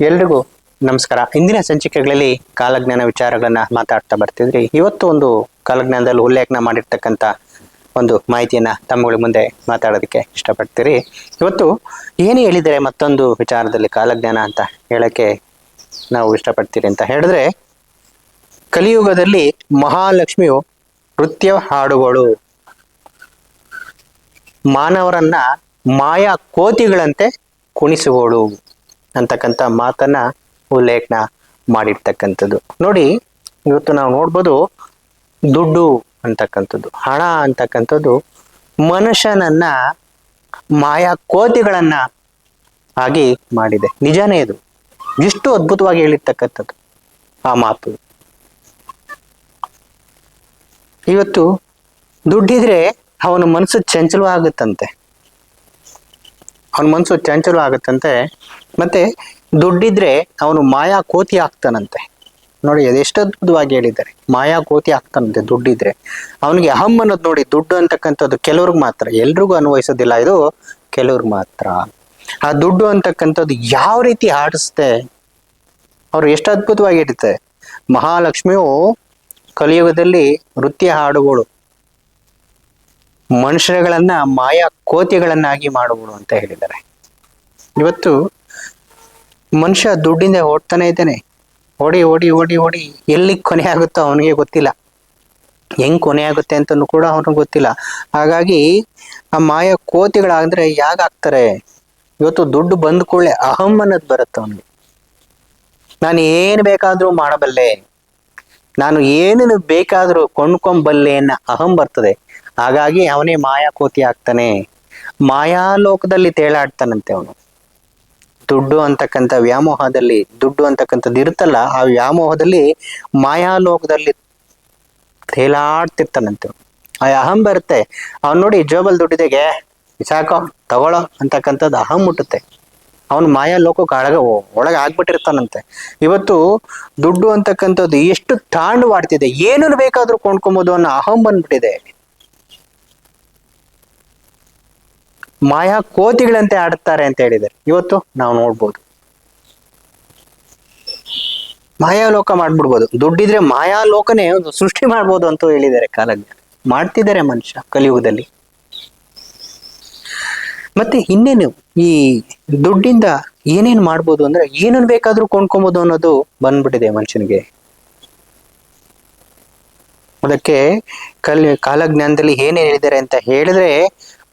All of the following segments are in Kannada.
ಎಲ್ರಿಗೂ ನಮಸ್ಕಾರ. ಇಂದಿನ ಸಂಚಿಕೆಗಳಲ್ಲಿ ಕಾಲಜ್ಞಾನ ವಿಚಾರಗಳನ್ನ ಮಾತಾಡ್ತಾ ಬರ್ತಿದ್ರಿ. ಇವತ್ತು ಒಂದು ಕಾಲಜ್ಞಾನದಲ್ಲಿ ಉಲ್ಲೇಖನ ಮಾಡಿರ್ತಕ್ಕಂಥ ಒಂದು ಮಾಹಿತಿಯನ್ನ ತಮ್ಮಗಳ ಮುಂದೆ ಮಾತಾಡೋದಕ್ಕೆ ಇಷ್ಟಪಡ್ತೀರಿ. ಇವತ್ತು ಏನು ಹೇಳಿದರೆ ಮತ್ತೊಂದು ವಿಚಾರದಲ್ಲಿ ಕಾಲಜ್ಞಾನ ಅಂತ ಹೇಳಕ್ಕೆ ನಾವು ಇಷ್ಟಪಡ್ತೀರಿ ಅಂತ ಹೇಳಿದ್ರೆ, ಕಲಿಯುಗದಲ್ಲಿ ಮಹಾಲಕ್ಷ್ಮಿಯು ನೃತ್ಯ ಹಾಡುಗಳು ಮಾನವರನ್ನ ಮಾಯಾ ಕೋತಿಗಳಂತೆ ಕುಣಿಸುವಳು. ಅಂತಕ್ಕಂಥ ಮಾತನ್ನ ಉಲ್ಲೇಖನ ಮಾಡಿರ್ತಕ್ಕಂಥದ್ದು. ನೋಡಿ, ಇವತ್ತು ನಾವು ನೋಡ್ಬೋದು ದುಡ್ಡು ಅಂತಕ್ಕಂಥದ್ದು, ಹಣ ಅಂತಕ್ಕಂಥದ್ದು ಮನುಷ್ಯನನ್ನ ಮಾಯಾ ಕೋತಿಗಳನ್ನ ಆಗಿ ಮಾಡಿದೆ. ನಿಜಾನೇ ಇದು. ಎಷ್ಟು ಅದ್ಭುತವಾಗಿ ಹೇಳಿರ್ತಕ್ಕಂಥದ್ದು ಆ ಮಾತು. ಇವತ್ತು ದುಡ್ಡಿದ್ರೆ ಅವನ ಮನಸ್ಸು ಚಂಚಲವಾಗುತ್ತಂತೆ. ಅವನ ಮನಸ್ಸು ಚಂಚಲ ಆಗುತ್ತಂತೆ ಮತ್ತೆ ದುಡ್ಡಿದ್ರೆ ಅವನು ಮಾಯಾ ಕೋತಿ ಆಗ್ತಾನಂತೆ. ನೋಡಿ ಅದೆಷ್ಟು ಅದ್ಭುತವಾಗಿ ಹೇಳಿದ್ದಾರೆ. ಮಾಯಾ ಕೋತಿ ಆಗ್ತಾನಂತೆ ದುಡ್ಡಿದ್ರೆ. ಅವನಿಗೆ ಅಹಂ ಅನ್ನೋದು ನೋಡಿ, ದುಡ್ಡು ಅಂತಕ್ಕಂಥದ್ದು ಕೆಲವ್ರಿಗೆ ಮಾತ್ರ. ಎಲ್ರಿಗೂ ಅನ್ವಯಿಸೋದಿಲ್ಲ, ಇದು ಕೆಲವ್ರಿಗೆ ಮಾತ್ರ. ಆ ದುಡ್ಡು ಅಂತಕ್ಕಂಥದ್ದು ಯಾವ ರೀತಿ ಆಡಿಸುತ್ತೆ ಅವ್ರು ಎಷ್ಟು ಅದ್ಭುತವಾಗಿ ಇರುತ್ತೆ ಮಹಾಲಕ್ಷ್ಮಿಯು ಕಲಿಯುಗದಲ್ಲಿ ನೃತ್ಯ ಹಾಡುಗಳು ಮನುಷ್ಯರುಗಳನ್ನ ಮಾಯಾ ಕೋತಿಗಳನ್ನಾಗಿ ಮಾಡುವಳು ಅಂತ ಹೇಳಿದ್ದಾರೆ. ಇವತ್ತು ಮನುಷ್ಯ ದುಡ್ಡಿಂದ ಓಡ್ತಾನೆ ಇದ್ದಾನೆ. ಓಡಿ ಓಡಿ ಓಡಿ ಓಡಿ ಎಲ್ಲಿ ಕೊನೆ ಆಗುತ್ತೋ ಅವನಿಗೆ ಗೊತ್ತಿಲ್ಲ. ಹೆಂಗ್ ಕೊನೆ ಆಗುತ್ತೆ ಅಂತಲೂ ಕೂಡ ಅವನಿಗೆ ಗೊತ್ತಿಲ್ಲ. ಹಾಗಾಗಿ ಆ ಮಾಯಾ ಕೋತಿಗಳಾದ್ರೆ ಯಾಕಾಗ್ತಾರೆ ಇವತ್ತು ದುಡ್ಡು ಬಂದ ಕೂಡಲೇ ಅಹಂ ಅನ್ನೋದು ಬರುತ್ತೆ ಅವನಿಗೆ. ನಾನು ಏನು ಬೇಕಾದ್ರೂ ಮಾಡಬಲ್ಲೆ. ನಾನು ಏನೇನು ಬೇಕಾದರೂ ಕೊಂಡ್ಕೊಂಬಲ್ಲೆ ಅನ್ನೋ ಅಹಂ ಬರ್ತದೆ. ಹಾಗಾಗಿ ಅವನೇ ಮಾಯಾಕೋತಿ ಆಗ್ತಾನೆ. ಮಾಯಾಲೋಕದಲ್ಲಿ ತೇಲಾಡ್ತಾನಂತೆ ಅವನು. ದುಡ್ಡು ಅಂತಕ್ಕಂಥ ವ್ಯಾಮೋಹದಲ್ಲಿ, ದುಡ್ಡು ಅಂತಕ್ಕಂಥದ್ದು ಇರುತ್ತಲ್ಲ, ಆ ವ್ಯಾಮೋಹದಲ್ಲಿ ಮಾಯಾಲೋಕದಲ್ಲಿ ತೇಲಾಡ್ತಿರ್ತಾನಂತೆ. ಆ ಅಹಂ ಬರುತ್ತೆ. ಅವ್ನು ನೋಡಿ, ಜೋಬಲ್ ದುಡ್ಡಿದೆಗೆ ಸಾಕೋ, ತಗೊಳೋ ಅಂತಕ್ಕಂಥದ್ದು ಅಹಂ ಮುಟ್ಟುತ್ತೆ. ಅವನು ಮಾಯಾ ಲೋಕಕ್ಕೆ ಅಳಗ ಒಳಗೆ ಆಗ್ಬಿಟ್ಟಿರ್ತಾನಂತೆ. ಇವತ್ತು ದುಡ್ಡು ಅಂತಕ್ಕಂಥದ್ದು ಎಷ್ಟು ತಾಂಡವಾಡ್ತಿದೆ ಏನನ್ನು ಬೇಕಾದರೂ ಕೊಂಡ್ಕೊಬೋದು ಅನ್ನೋ ಅಹಂ ಬಂದ್ಬಿಟ್ಟಿದೆ. ಮಾಯಾ ಕೋತಿಗಳಂತೆ ಆಡುತ್ತಾರೆ ಅಂತ ಹೇಳಿದ್ದಾರೆ. ಇವತ್ತು ನಾವು ನೋಡ್ಬೋದು. ಮಾಯಾಲೋಕ ಮಾಡ್ಬಿಡ್ಬೋದು. ದುಡ್ಡಿದ್ರೆ ಮಾಯಾಲೋಕನೇ ಒಂದು ಸೃಷ್ಟಿ ಮಾಡ್ಬೋದು ಅಂತ ಹೇಳಿದ್ದಾರೆ ಕಾಲಜ್ಞ ಮಾಡ್ತಿದ್ದಾರೆ ಮನುಷ್ಯ ಕಲಿಯುಗದಲ್ಲಿ. ಮತ್ತೆ ಇನ್ನೇನು ಈ ದುಡ್ಡಿಂದ ಏನೇನು ಮಾಡ್ಬೋದು ಅಂದ್ರೆ ಏನನ್ ಬೇಕಾದ್ರೂ ಕೊಂಡ್ಕೊಬೋದು ಅನ್ನೋದು ಬಂದ್ಬಿಟ್ಟಿದೆ ಮನುಷ್ಯನಿಗೆ. ಅದಕ್ಕೆ ಕಲ್ ಕಾಲಜ್ಞಾನದಲ್ಲಿ ಏನೇನ್ ಹೇಳಿದ್ದಾರೆ ಅಂತ ಹೇಳಿದ್ರೆ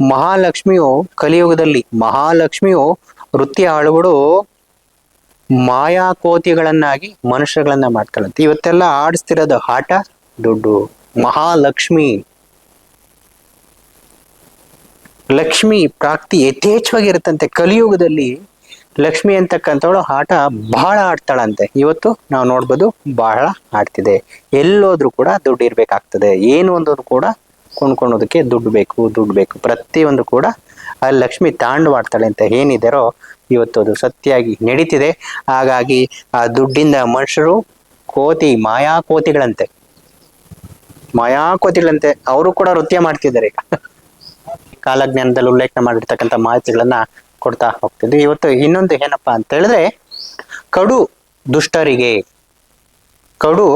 ಮಹಾಲಕ್ಷ್ಮಿಯು ಕಲಿಯುಗದಲ್ಲಿ ಮಹಾಲಕ್ಷ್ಮಿಯು ವೃತ್ತಿ ಆಳುಗಳು ಮಾಯಾ ಕೋತಿಗಳನ್ನಾಗಿ ಮನುಷ್ಯಗಳನ್ನ ಮಾಡ್ತಾಳಂತೆ. ಇವತ್ತೆಲ್ಲ ಆಡಿಸ್ತಿರೋದು ಆಟ ದುಡ್ಡು. ಮಹಾಲಕ್ಷ್ಮಿ. ಲಕ್ಷ್ಮಿ ಪ್ರಾಪ್ತಿ ಯಥೇಚ್ಛವಾಗಿರುತ್ತಂತೆ. ಕಲಿಯುಗದಲ್ಲಿ ಲಕ್ಷ್ಮಿ ಅಂತಕ್ಕಂಥವಳು ಆಟ ಬಹಳ ಆಡ್ತಾಳಂತೆ. ಇವತ್ತು ನಾವು ನೋಡ್ಬೋದು ಬಹಳ ಆಡ್ತಿದೆ. ಎಲ್ಲೋದ್ರೂ ಕೂಡ ದುಡ್ಡು ಇರ್ಬೇಕಾಗ್ತದೆ. ಏನು ಒಂದು ಕೂಡ ಕೊಂಡ್ಕೊಳೋದಕ್ಕೆ ದುಡ್ಡು ಬೇಕು ದುಡ್ಡು ಬೇಕು. ಪ್ರತಿಯೊಂದು ಕೂಡ ಆ ಲಕ್ಷ್ಮಿ ತಾಂಡವಾಡ್ತಾಳೆ ಅಂತ ಏನಿದಾರೋ ಇವತ್ತು ಅದು ಸತ್ಯಾಗಿ ನಡೀತಿದೆ. ಹಾಗಾಗಿ ಆ ದುಡ್ಡಿಂದ ಮನುಷ್ಯರು ಕೋತಿ ಮಾಯಾ ಕೋತಿಗಳಂತೆ ಮಾಯಾ ಕೋತಿಗಳಂತೆ ಅವರು ಕೂಡ ನೃತ್ಯ ಮಾಡ್ತಿದ್ದಾರೆ. ಕಾಲಜ್ಞಾನದಲ್ಲಿ ಉಲ್ಲೇಖ ಮಾಡಿರ್ತಕ್ಕಂಥ ಮಾಹಿತಿಗಳನ್ನ ಕೊಡ್ತಾ ಹೋಗ್ತಿದ್ವಿ. ಇವತ್ತು ಇನ್ನೊಂದು ಏನಪ್ಪಾ ಅಂತ ಹೇಳಿದ್ರೆ, ಕಡು ದುಷ್ಟರಿಗೆ ಕಡು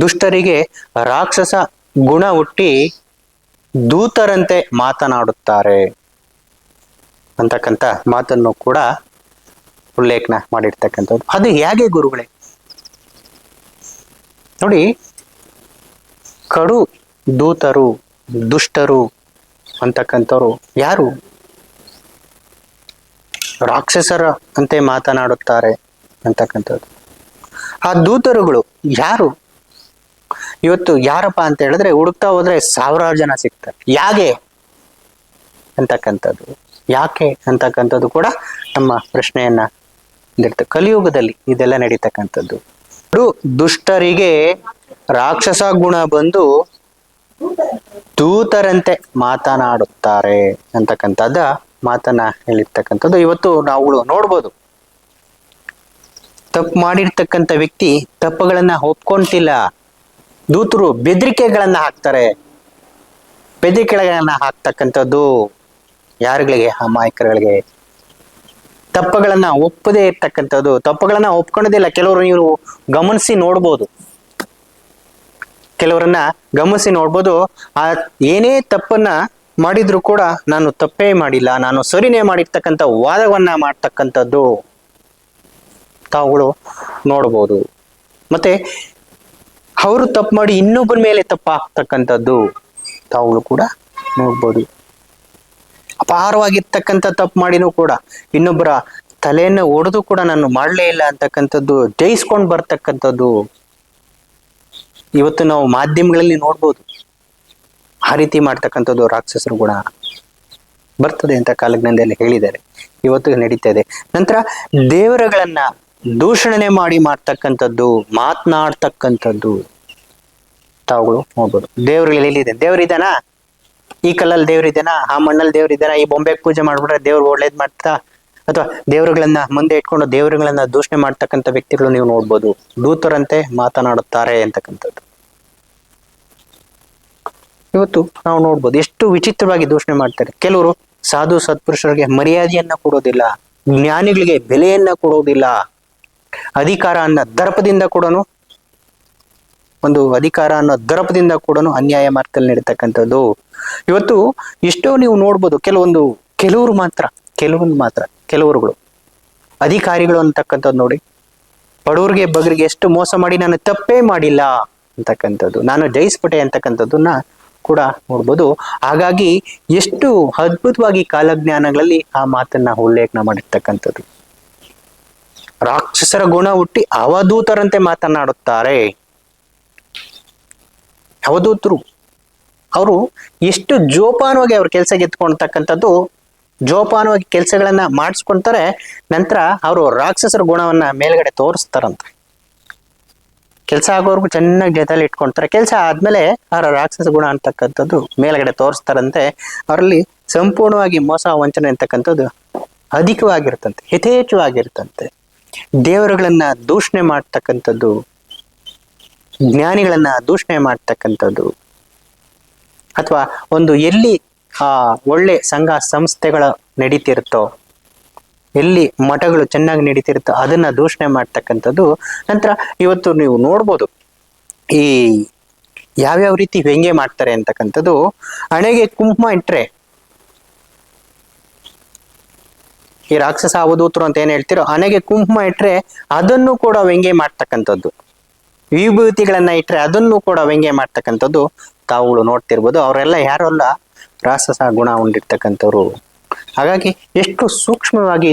ದುಷ್ಟರಿಗೆ ರಾಕ್ಷಸ ಗುಣ ಹುಟ್ಟಿ ದೂತರಂತೆ ಮಾತನಾಡುತ್ತಾರೆ ಅಂತಕ್ಕಂಥ ಮಾತನ್ನು ಕೂಡ ಉಲ್ಲೇಖನ ಮಾಡಿರ್ತಕ್ಕಂಥದ್ದು. ಅದು ಹೇಗೆ ಗುರುಗಳೇ? ನೋಡಿ, ಕಡು ದೂತರು, ದುಷ್ಟರು ಅಂತಕ್ಕಂಥವ್ರು ಯಾರು? ರಾಕ್ಷಸರ ಅಂತೆ ಮಾತನಾಡುತ್ತಾರೆ ಅಂತಕ್ಕಂಥದ್ದು. ಆ ದೂತರುಗಳು ಯಾರು? ಇವತ್ತು ಯಾರಪ್ಪ ಅಂತ ಹೇಳಿದ್ರೆ ಹುಡುಕ್ತಾ ಹೋದ್ರೆ ಸಾವಿರಾರು ಜನ ಸಿಗ್ತಾರೆ. ಯಾಕೆ ಅಂತಕ್ಕಂಥದ್ದು. ಯಾಕೆ ಅಂತಕ್ಕಂಥದ್ದು ಕೂಡ ನಮ್ಮ ಪ್ರಶ್ನೆಯನ್ನ ಕಲಿಯುಗದಲ್ಲಿ ಇದೆಲ್ಲ ನಡೀತಕ್ಕಂಥದ್ದು. ದುಷ್ಟರಿಗೆ ರಾಕ್ಷಸ ಗುಣ ಬಂದು ದೂತರಂತೆ ಮಾತನಾಡುತ್ತಾರೆ ಅಂತಕ್ಕಂಥದ್ದ ಮಾತನ್ನ ಹೇಳಿರ್ತಕ್ಕಂಥದ್ದು. ಇವತ್ತು ನಾವು ನೋಡ್ಬೋದು. ತಪ್ಪು ಮಾಡಿರ್ತಕ್ಕಂಥ ವ್ಯಕ್ತಿ ತಪ್ಪುಗಳನ್ನ ಒಪ್ಕೊಂತಿಲ್ಲ. ದೂತರು ಬೆದರಿಕೆಗಳನ್ನ ಹಾಕ್ತಾರೆ. ಬೆದರಿಕೆಗಳನ್ನ ಹಾಕ್ತಕ್ಕಂಥದ್ದು ಯಾರುಗಳಿಗೆ? ಅಮಾಯಕರುಗಳಿಗೆ. ತಪ್ಪುಗಳನ್ನ ಒಪ್ಪದೇ ಇರ್ತಕ್ಕಂಥದ್ದು. ತಪ್ಪುಗಳನ್ನ ಒಪ್ಕೊಳ್ಳೋದಿಲ್ಲ ಕೆಲವರು ನೀವು ಗಮನಿಸಿ ನೋಡ್ಬೋದು. ಕೆಲವರನ್ನ ಗಮನಿಸಿ ನೋಡ್ಬೋದು. ಆ ಏನೇ ತಪ್ಪನ್ನ ಮಾಡಿದ್ರು ಕೂಡ ನಾನು ತಪ್ಪೇ ಮಾಡಿಲ್ಲ. ನಾನು ಸರಿನೇ ಮಾಡಿರ್ತಕ್ಕಂಥ ವಾದವನ್ನ ಮಾಡ್ತಕ್ಕಂಥದ್ದು ತಾವುಗಳು ನೋಡ್ಬೋದು. ಮತ್ತೆ ಅವರು ತಪ್ಪು ಮಾಡಿ ಇನ್ನೊಬ್ಬರ ಮೇಲೆ ತಪ್ಪು ಹಾಕ್ತಕ್ಕಂಥದ್ದು ತಾವುಗಳು ಕೂಡ ನೋಡ್ಬೋದು. ಅಪಾರವಾಗಿರ್ತಕ್ಕಂಥ ತಪ್ಪು ಮಾಡಿನೂ ಕೂಡ ಇನ್ನೊಬ್ಬರ ತಲೆಯನ್ನು ಒಡೆದು ಕೂಡ ನಾನು ಮಾಡಲೇ ಇಲ್ಲ ಅಂತಕ್ಕಂಥದ್ದು, ಜಯಿಸ್ಕೊಂಡು ಬರ್ತಕ್ಕಂಥದ್ದು ಇವತ್ತು ನಾವು ಮಾಧ್ಯಮಗಳಲ್ಲಿ ನೋಡ್ಬೋದು. ಆ ರೀತಿ ಮಾಡ್ತಕ್ಕಂಥದ್ದು ರಾಕ್ಷಸರು ಕೂಡ ಬರ್ತದೆ ಅಂತ ಕಾಲಜ್ಞಾನದಲ್ಲಿ ಹೇಳಿದ್ದಾರೆ. ಇವತ್ತು ನಡೀತಾ ಇದೆ. ನಂತರ ದೇವರುಗಳನ್ನ ದೂಷಣೆ ಮಾಡಿ ಮಾಡ್ತಕ್ಕಂಥದ್ದು, ಮಾತನಾಡ್ತಕ್ಕಂಥದ್ದು. ತಾವುಗಳು ನೋಡ್ಬೋದು ದೇವ್ರುಗಳು ಎಲ್ಲಿದೆ ದೇವ್ರಿದಾನಾ ಈ ಕಲ್ಲಲ್ಲಿ ದೇವ್ರಿದ್ದಾನ ಆ ಮಣ್ಣಲ್ಲಿ ದೇವ್ರಿದ್ದಾನ ಈ ಬೊಂಬೆಗೆ ಪೂಜೆ ಮಾಡ್ಬಿಟ್ರೆ ದೇವ್ರು ಒಳ್ಳೇದ್ ಮಾಡ್ತಾ? ಅಥವಾ ದೇವರುಗಳನ್ನ ಮುಂದೆ ಇಟ್ಕೊಂಡು ದೇವರುಗಳನ್ನ ದೂಷಣೆ ಮಾಡ್ತಕ್ಕಂಥ ವ್ಯಕ್ತಿಗಳು ನೀವು ನೋಡ್ಬೋದು. ದೂತರಂತೆ ಮಾತನಾಡುತ್ತಾರೆ ಅಂತಕ್ಕಂಥದ್ದು. ಇವತ್ತು ನಾವು ನೋಡ್ಬೋದು, ಎಷ್ಟು ವಿಚಿತ್ರವಾಗಿ ದೂಷಣೆ ಮಾಡ್ತಾರೆ. ಕೆಲವರು ಸಾಧು ಸತ್ಪುರುಷರಿಗೆ ಮರ್ಯಾದೆಯನ್ನ ಕೊಡೋದಿಲ್ಲ, ಜ್ಞಾನಿಗಳಿಗೆ ಬೆಲೆಯನ್ನ ಕೊಡೋದಿಲ್ಲ. ಅಧಿಕಾರ ಅನ್ನೋ ದರ್ಪದಿಂದ ಕೂಡ ಒಂದು ಅಧಿಕಾರ ಅನ್ನೋ ದರ್ಪದಿಂದ ಕೂಡ ಅನ್ಯಾಯ ಮಾರ್ಗದಲ್ಲಿ ನಡೀತಕ್ಕಂಥದ್ದು. ಇವತ್ತು ಎಷ್ಟೋ ನೀವು ನೋಡ್ಬೋದು, ಕೆಲವೊಂದು, ಕೆಲವರು ಮಾತ್ರ, ಕೆಲವೊಂದು ಮಾತ್ರ, ಕೆಲವರುಗಳು, ಅಧಿಕಾರಿಗಳು ಅಂತಕ್ಕಂಥದ್ದು ನೋಡಿ, ಬಡವ್ರಿಗೆ ಬಗರಿಗೆ ಎಷ್ಟು ಮೋಸ ಮಾಡಿ ನಾನು ತಪ್ಪೇ ಮಾಡಿಲ್ಲ ಅಂತಕ್ಕಂಥದ್ದು, ನಾನು ಜಯಿಸ್ಬಿಟ್ಟೆ ಅಂತಕ್ಕಂಥದ್ದನ್ನ ಕೂಡ ನೋಡ್ಬೋದು. ಹಾಗಾಗಿ ಎಷ್ಟು ಅದ್ಭುತವಾಗಿ ಕಾಲಜ್ಞಾನಗಳಲ್ಲಿ ಆ ಮಾತನ್ನ ಉಲ್ಲೇಖನ ಮಾಡಿರ್ತಕ್ಕಂಥದ್ದು. ರಾಕ್ಷಸರ ಗುಣ ಹುಟ್ಟಿ ಅವಧೂತರಂತೆ ಮಾತನಾಡುತ್ತಾರೆ. ಅವಧೂತರು. ಅವರು ಎಷ್ಟು ಜೋಪಾನವಾಗಿ ಅವ್ರ ಕೆಲಸ ಗೆತ್ಕೊಳ್ತಕ್ಕಂಥದ್ದು ಜೋಪಾನವಾಗಿ ಕೆಲಸಗಳನ್ನ ಮಾಡಿಸ್ಕೊಳ್ತಾರೆ ನಂತರ ಅವರು ರಾಕ್ಷಸರ ಗುಣವನ್ನ ಮೇಲ್ಗಡೆ ತೋರಿಸ್ತಾರಂತ. ಕೆಲಸ ಆಗೋರ್ಗು ಚೆನ್ನಾಗಿ ಜೊತೆಲಿ ಇಟ್ಕೊಳ್ತಾರೆ ಕೆಲಸ ಆದ್ಮೇಲೆ ಅವರ ರಾಕ್ಷಸ ಗುಣ ಅಂತಕ್ಕಂಥದ್ದು ಮೇಲ್ಗಡೆ ತೋರಿಸ್ತಾರಂತೆ. ಅವರಲ್ಲಿ ಸಂಪೂರ್ಣವಾಗಿ ಮೋಸ ವಂಚನೆ ಅಂತಕ್ಕಂಥದ್ದು ಅಧಿಕವಾಗಿರ್ತಂತೆ, ಯಥೇಚ್ಛವಾಗಿರ್ತಂತೆ. ದೇವರುಗಳನ್ನ ದೂಷಣೆ ಮಾಡ್ತಕ್ಕಂಥದ್ದು, ಜ್ಞಾನಿಗಳನ್ನ ದೂಷಣೆ ಮಾಡ್ತಕ್ಕಂಥದ್ದು, ಅಥವಾ ಒಂದು ಎಲ್ಲಿ ಆ ಒಳ್ಳೆ ಸಂಘ ಸಂಸ್ಥೆಗಳ ನಡೀತಿರುತ್ತೋ, ಎಲ್ಲಿ ಮಠಗಳು ಚೆನ್ನಾಗಿ ನಡೀತಿರುತ್ತೋ ಅದನ್ನ ದೂಷಣೆ ಮಾಡ್ತಕ್ಕಂಥದ್ದು. ನಂತರ ಇವತ್ತು ನೀವು ನೋಡ್ಬೋದು, ಈ ಯಾವ್ಯಾವ ರೀತಿ ವ್ಯಂಗ್ಯ ಮಾಡ್ತಾರೆ ಅಂತಕ್ಕಂಥದ್ದು, ಹಣೆಗೆ ಕುಂಕುಮ ಇಟ್ರೆ ಈ ರಾಕ್ಷಸ ಅವಧೂತರು ಅಂತ ಏನ್ ಹೇಳ್ತಿರೋ ಅನೆಗೆ ಕುಂಕುಮ ಇಟ್ರೆ ಅದನ್ನು ಕೂಡ ವ್ಯಂಗ್ಯ ಮಾಡ್ತಕ್ಕಂಥದ್ದು. ವಿಭೂತಿಗಳನ್ನ ಇಟ್ರೆ ಅದನ್ನು ಕೂಡ ವ್ಯಂಗ್ಯ ಮಾಡ್ತಕ್ಕಂಥದ್ದು ತಾವುಗಳು ನೋಡ್ತಿರ್ಬೋದು. ಅವರೆಲ್ಲ ಯಾರು ಅಲ್ಲ, ರಾಕ್ಷಸ ಗುಣ ಹೊಂದಿರ್ತಕ್ಕಂಥವ್ರು. ಹಾಗಾಗಿ ಎಷ್ಟು ಸೂಕ್ಷ್ಮವಾಗಿ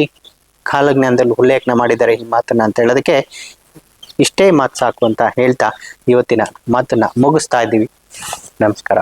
ಕಾಲಜ್ಞಾನದಲ್ಲಿ ಉಲ್ಲೇಖನ ಮಾಡಿದ್ದಾರೆ ಈ ಮಾತನ್ನ ಅಂತ ಹೇಳೋದಕ್ಕೆ ಇಷ್ಟೇ ಮಾತು ಸಾಕು ಅಂತ ಹೇಳ್ತಾ ಇವತ್ತಿನ ಮಾತನ್ನ ಮುಗಿಸ್ತಾ ಇದ್ದೀವಿ. ನಮಸ್ಕಾರ.